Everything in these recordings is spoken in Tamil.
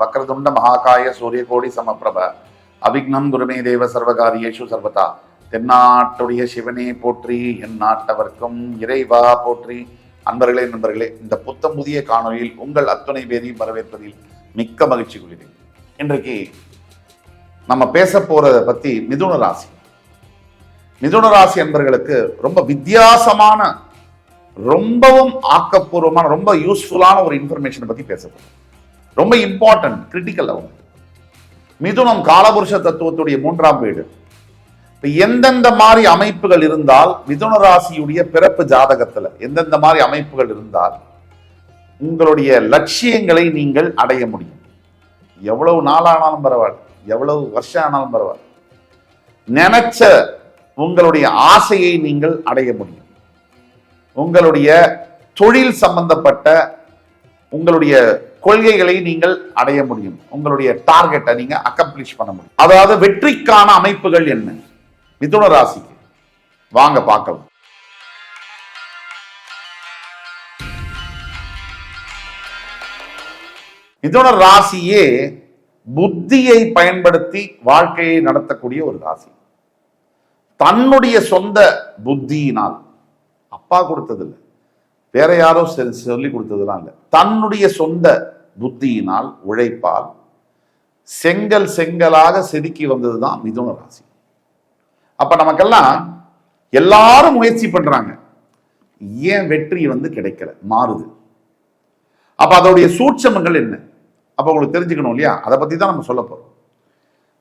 வக்ரதுண்ட மகாகாய சூரியகோடி சமப்பிரப. அவிக்னம் குருமே தேவ சர்வகாரியேஷு சர்வதா. தென்னாட்டுடைய சிவனே போற்றி என் நாட்டவர்க்கும் இறைவா போற்றி. அன்பர்களே நண்பர்களே இந்த புத்தம் புதிய காணொலியில் உங்கள் அத்துணை பேரையும் வரவேற்பதில் மிக்க மகிழ்ச்சி கொள்கிறேன். இன்றைக்கு நம்ம பேச போறதை பத்தி மிதுன ராசி. மிதுன ராசி என்பர்களுக்கு ரொம்ப வித்தியாசமான ரொம்பவும் ஆக்கப்பூர்வமான ரொம்ப யூஸ்ஃபுல்லான ஒரு இன்ஃபர்மேஷனை பத்தி பேச ரொம்ப இம்பார்ட்டன்ட் கிரிட்டிக்கல் அவங்க மிதுனம் காலபுருஷ தத்துவத்துடைய மூன்றாம் வீடு. இப்போ எந்தெந்த மாதிரி அமைப்புகள் இருந்தால் மிதுன ராசியுடைய பிறப்பு ஜாதகத்தில் எந்தெந்த மாதிரி அமைப்புகள் இருந்தால் உங்களுடைய லட்சியங்களை நீங்கள் அடைய முடியும். எவ்வளவு நாளானாலும் பரவாயில்ல எவ்வளவு வருஷம் ஆனாலும் பரவாயில்ல. நினைச்ச உங்களுடைய ஆசையை நீங்கள் அடைய முடியும். உங்களுடைய தொழில் சம்பந்தப்பட்ட உங்களுடைய கொள்கைகளை நீங்கள் அடைய முடியும். உங்களுடைய டார்கெட்டை நீங்க அக்கம்ப்ளிஷ் பண்ண முடியும். அதாவது வெற்றிக்கான அமைப்புகள் என்ன? மிதுன ராசிக்கு. வாங்க பார்க்கலாம். மிதுன ராசியே புத்தியை பயன்படுத்தி வாழ்க்கையை நடத்தக்கூடிய ஒரு ராசி. தன்னுடைய சொந்த புத்தியினால். அப்பா கொடுத்ததில்லை. வேற யாரோ சொல்லி கொடுத்ததுலாம் இல்லை. தன்னுடைய சொந்த புத்தியினால் உழைப்பால் செங்கல் செங்கலாக செதுக்கி வந்தது தான் மிதுன ராசி. அப்ப நமக்கெல்லாம் எல்லாரும் முயற்சி பண்றாங்க. ஏன் வெற்றி வந்து கிடைக்கல மாறுது. அப்ப அதோடைய சூட்சமங்கள் என்ன? அப்ப உங்களுக்கு தெரிஞ்சுக்கணும் இல்லையா? அதை பத்தி தான் நம்ம சொல்ல போறோம்.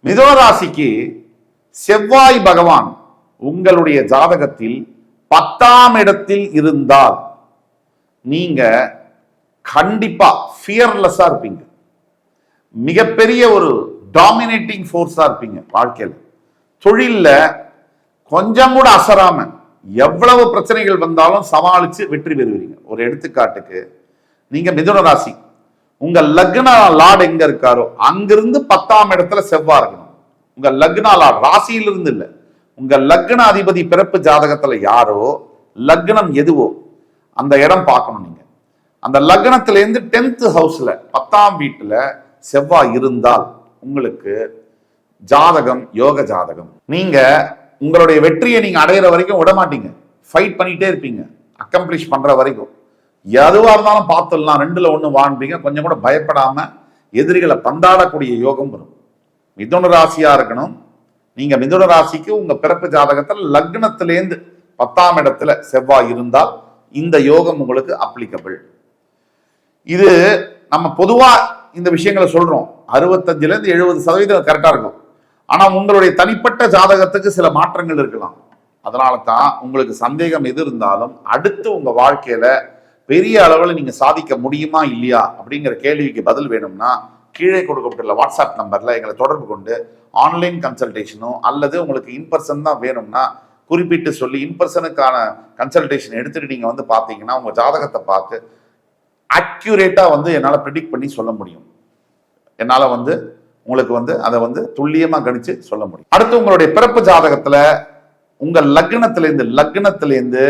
மிதுன ராசிக்கு செவ்வாய் பகவான் உங்களுடைய ஜாதகத்தில் பத்தாம் இடத்தில் இருந்தால் நீங்க கண்டிப்பா ஃபியர்லெஸ்ஸா இருப்பீங்க. மிகப்பெரிய ஒரு டாமினேட்டிங் ஃபோர்ஸா இருப்பீங்க வாழ்க்கையில். தொழிலில் கொஞ்சம் கூட அசராம எவ்வளவு பிரச்சனைகள் வந்தாலும் சமாளித்து வெற்றி பெறுவீங்க. ஒரு எடுத்துக்காட்டுக்கு நீங்கள் மிதுன ராசி. உங்கள் லக்ன லார்டு எங்கே இருக்காரோ அங்கிருந்து பத்தாம் இடத்துல செவ்வாய் இருக்கணும். உங்கள் லக்ன லார்டு ராசியிலிருந்து இல்லை. உங்கள் லக்ன அதிபதி பிறப்பு ஜாதகத்தில் யாரோ லக்னம் எதுவோ அந்த இடம் பார்க்கணும் நீங்க. அந்த லக்னத்திலேருந்து டென்த்து ஹவுஸில் பத்தாம் வீட்டில் செவ்வாய் இருந்தால் உங்களுக்கு ஜாதகம் யோக ஜாதகம். நீங்கள் உங்களுடைய வெற்றியை நீங்கள் அடையிற வரைக்கும் விட மாட்டீங்க. ஃபைட் பண்ணிகிட்டே இருப்பீங்க. அக்கம்ப்ளிஷ் பண்ணுற வரைக்கும். எதுவாக இருந்தாலும் பார்த்துடலாம். ரெண்டில் ஒன்று வாழ்ந்தீங்க கொஞ்சம் கூட பயப்படாமல் எதிரிகளை பந்தாடக்கூடிய யோகம் வரும். மிதுன ராசியாக இருக்கணும். நீங்கள் மிதுன ராசிக்கு உங்கள் பிறப்பு ஜாதகத்தில் லக்னத்திலேருந்து பத்தாம் இடத்துல செவ்வாய் இருந்தால் இந்த யோகம் உங்களுக்கு அப்ளிகபிள் இது நம்ம பொதுவா இந்த விஷயங்களை சொல்றோம். அறுபத்தஞ்சுல இருந்து எழுபது சதவீதம் கரெக்டா இருக்கும். ஆனா உங்களுடைய தனிப்பட்ட ஜாதகத்துக்கு சில மாற்றங்கள் இருக்கலாம். அதனால தான் உங்களுக்கு சந்தேகம் எது இருந்தாலும் அடுத்து உங்க வாழ்க்கையில பெரிய அளவில் நீங்க சாதிக்க முடியுமா இல்லையா அப்படிங்கிற கேள்விக்கு பதில் வேணும்னா கீழே கொடுக்கப்பட்டுள்ள வாட்ஸ்அப் நம்பர்ல எங்களை தொடர்பு கொண்டு ஆன்லைன் கன்சல்டேஷனோ அல்லது உங்களுக்கு இன்பர்சன் தான் வேணும்னா குறிப்பிட்டு சொல்லி இன்பர்சனுக்கான கன்சல்டேஷன் எடுத்துட்டு நீங்க வந்து பார்த்தீங்கன்னா உங்க ஜாதகத்தை பார்த்து அக்யூரேட்டாக வந்து என்னால் ப்ரிடிக்ட் பண்ணி சொல்ல முடியும். என்னால் வந்து உங்களுக்கு வந்து அதை வந்து துல்லியமாக கணிச்சு சொல்ல முடியும். அடுத்து உங்களுடைய பிறப்பு ஜாதகத்தில் உங்கள் லக்னத்திலேருந்து லக்னத்திலேருந்து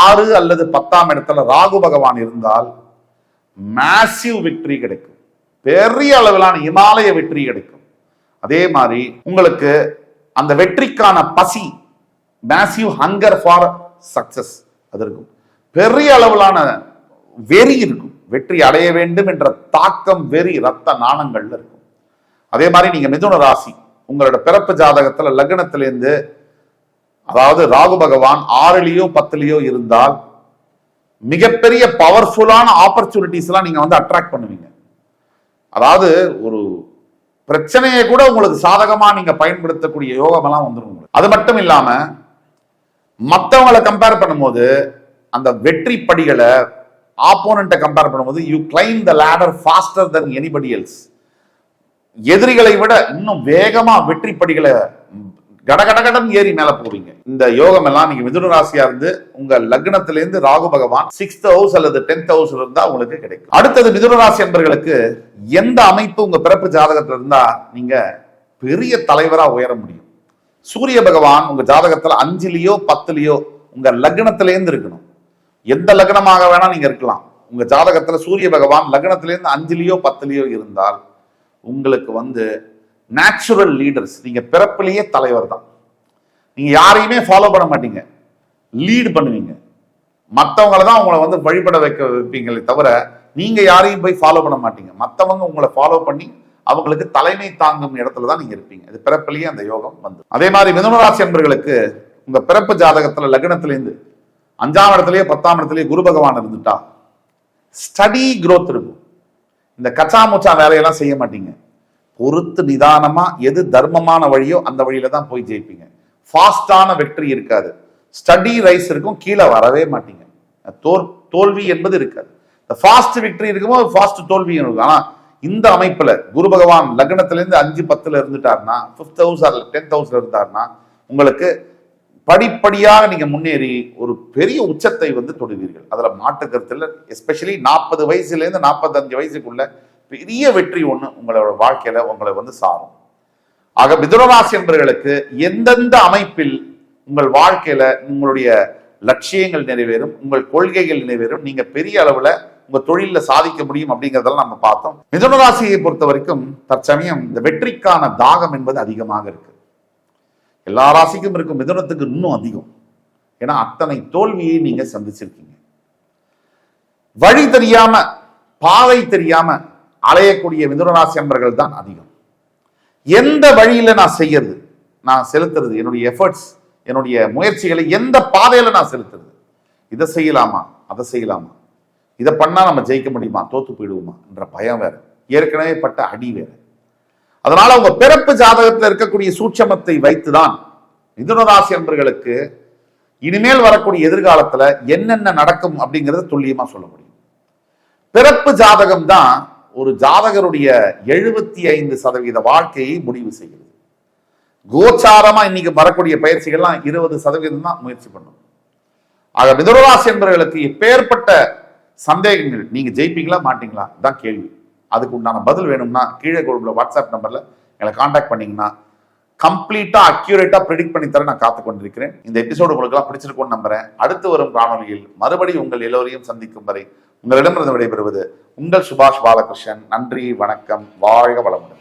ஆறு அல்லது பத்தாம் இடத்துல ராகு பகவான் இருந்தால் மேசிவ் வெற்றி கிடைக்கும். பெரிய அளவிலான இமாலய வெற்றி கிடைக்கும். அதே மாதிரி உங்களுக்கு அந்த வெற்றிக்கான பசி மேசிவ் ஹங்கர் ஃபார் சக்சஸ் அது இருக்கும். பெரிய அளவிலான வெறி இருக்கும். வெற்றி அடைய வேண்டும் என்ற தாக்கம் வெறி ரத்த நாணங்கள்ல இருக்கும். அதே மாதிரி நீங்க மிதுன ராசி உங்களோட பிறப்பு ஜாதகத்துல லக்னத்திலேருந்து அதாவது ராகு பகவான் ஆறுலயோ பத்துலயோ இருந்தால் மிகப்பெரிய பவர்ஃபுல்லான ஆப்பர்ச்சுனிட்டிஸ் எல்லாம் நீங்க வந்து அட்ராக்ட் பண்ணுவீங்க. அதாவது ஒரு பிரச்சனையை கூட உங்களுக்கு சாதகமா நீங்க பயன்படுத்தக்கூடிய யோகம் எல்லாம் வந்துடும் உங்களுக்கு. அது மட்டும் இல்லாம மற்றவங்களை கம்பேர் பண்ணும்போது அந்த வெற்றி படிகளை ஆப்போனண்ட்டை கம்பேர் பண்ணும்போது you climb the ladder faster than anybody else எதிரிகளை விட இன்னும் வேகமா வெற்றி படிகளை கடகடகடன் ஏறி மேல போவீங்க. இந்த யோகம் எல்லாம் நீங்க மிதுன ராசியா இருந்து உங்க லக்னத்துல இருந்து ராகு பகவான் சிக்ஸ்த் ஹவுஸ் அல்லது டென்த் ஹவுஸ் இருந்தா உங்களுக்கு கிடைக்கும். அடுத்தது மிதுன ராசி என்பர்களுக்கு எந்த அமைப்பு உங்க பிறப்பு ஜாதகத்துல இருந்தா நீங்க பெரிய தலைவரா உயர முடியும். சூரிய பகவான் உங்க ஜாதகத்துல அஞ்சுலயோ பத்துலயோ உங்க லக்னத்திலேருந்து இருக்கணும். எந்த லக்னமாக வேணா நீங்க இருக்கலாம். உங்க ஜாதகத்துல சூரிய பகவான் லக்னத்திலேருந்து அஞ்சுலையோ பத்துலேயோ இருந்தால் உங்களுக்கு வந்து நேச்சுரல் லீடர்ஸ் நீங்க பிறப்பிலேயே தலைவர் தான். நீங்க யாரையுமே ஃபாலோ பண்ண மாட்டீங்க. லீடு பண்ணுவீங்க. மற்றவங்கள தான் உங்களை வந்து வழிபட வைக்க வைப்பீங்களே தவிர நீங்க யாரையும் போய் ஃபாலோ பண்ண மாட்டீங்க. மற்றவங்க உங்களை ஃபாலோ பண்ணி அவங்களுக்கு தலைமை தாங்கும் இடத்துல தான் நீங்க இருப்பீங்க. இது பிறப்பிலேயே அந்த யோகம் வந்து. அதே மாதிரி மிதுனராசி என்பர்களுக்கு உங்க பிறப்பு ஜாதகத்துல லக்னத்திலேருந்து அஞ்சாம் இடத்துலயே பத்தாம் இடத்துலயே குரு பகவான் இருந்துட்டா. ஸ்டடி க்ரோத் இருக்கும். இந்த கச்சா முச்சா வேலையெல்லாம் செய்ய மாட்டீங்க. பொறுத்து நிதானமா எது தர்மமான வழியோ அந்த வழியில தான் போய் ஜெயிப்பீங்க. ஃபாஸ்டான வெற்றி இருக்காது. ஸ்டடி ரைஸ் இருக்கும் கீழே வரவே மாட்டீங்க. தோல் தோல்வி என்பது இருக்காது. இந்த ஃபாஸ்ட் விக்டரி இருக்கும்போது ஃபாஸ்ட் தோல்வி இருக்கும். ஆனால் இந்த அமைப்புல குரு பகவான் லக்னத்துலேருந்து அஞ்சு பத்துல இருந்துட்டாருன்னா ஃபிஃப்த் ஹவுஸ் ஆர் டென்த் ஹவுஸ்ல இருந்தாருன்னா உங்களுக்கு படிப்படியாக நீங்க முன்னேறி ஒரு பெரிய உச்சத்தை வந்து தொடுவீர்கள். அதுல மாற்று கருத்தில் எஸ்பெஷலி நாற்பது வயசுல இருந்து நாற்பத்தஞ்சு வயசுக்குள்ள பெரிய வெற்றி ஒண்ணு உங்களோட வாழ்க்கையில உங்களை வந்து சாரும். ஆக மிதுனராசி என்பர்களுக்கு எந்தெந்த அமைப்பில் உங்கள் வாழ்க்கையில உங்களுடைய லட்சியங்கள் நிறைவேறும் உங்கள் கொள்கைகள் நிறைவேறும் நீங்க பெரிய அளவுல உங்க தொழில சாதிக்க முடியும் அப்படிங்கறதெல்லாம் நம்ம பார்த்தோம். மிதுனராசியை பொறுத்த வரைக்கும் தற்சமயம் இந்த வெற்றிக்கான தாகம் என்பது அதிகமாக இருக்கு. எல்லா ராசிக்கும் இருக்கும். மிதுனத்துக்கு இன்னும் அதிகம். ஏன்னா அத்தனை தோல்வியை நீங்க சந்திச்சிருக்கீங்க. வழி தெரியாம பாதை தெரியாம அலையக்கூடிய மிதுனராசி அன்பர்கள் தான் அதிகம். எந்த வழியில நான் செய்யறது? நான் செலுத்துறது என்னுடைய எஃபர்ட்ஸ் என்னுடைய முயற்சிகளை எந்த பாதையில நான் செலுத்துறது? இதை செய்யலாமா? அதை செய்யலாமா? இதை பண்ணா நம்ம ஜெயிக்க முடியுமா? தோத்து போயிடுவோமா? என்ற பயம் வேற. ஏற்கனவே பட்ட அடி வேற. அதனால உங்க பிறப்பு ஜாதகத்தில் இருக்கக்கூடிய சூட்சமத்தை வைத்துதான் மிதுனராசி அன்பர்களுக்கு இனிமேல் வரக்கூடிய எதிர்காலத்துல என்னென்ன நடக்கும் அப்படிங்கறத துல்லியமா சொல்ல முடியும். பிறப்பு ஜாதகம் தான் ஒரு ஜாதகருடைய எழுபத்தி ஐந்து சதவீத வாழ்க்கையை முடிவு செய்கிறது கோச்சாரமா இன்னைக்கு வரக்கூடிய பயிற்சிகள்லாம் இருபது சதவீதம் தான் முயற்சி பண்ணும். ஆக மிதுனராசி என்பவர்களுக்கு எப்பேற்பட்ட சந்தேகங்கள் நீங்க ஜெயிப்பீங்களா மாட்டீங்களா? தான் கேள்வி. அதுக்கு உண்டான பதில் வேணும்னா கீழே கொடுக்குற வாட்ஸ்அப் நம்பரில் எங்களை காண்டாக்ட் பண்ணிங்கன்னா கம்ப்ளீட்டாக அக்யூரேட்டாக ப்ரிடிக்ட் பண்ணி தர நான் காத்து கொண்டிருக்கிறேன். இந்த எபிசோடு உங்களுக்குலாம் பிடிச்சிருக்கும்னு நம்புறேன். அடுத்து வரும் காணொலியில் மறுபடியும் உங்கள் எல்லோரையும் சந்திக்கும் வரை உங்களிடமிருந்து விடைபெறுவது உங்கள் சுபாஷ் பாலகிருஷ்ணன். நன்றி வணக்கம் வாழ்க வளமுடன்.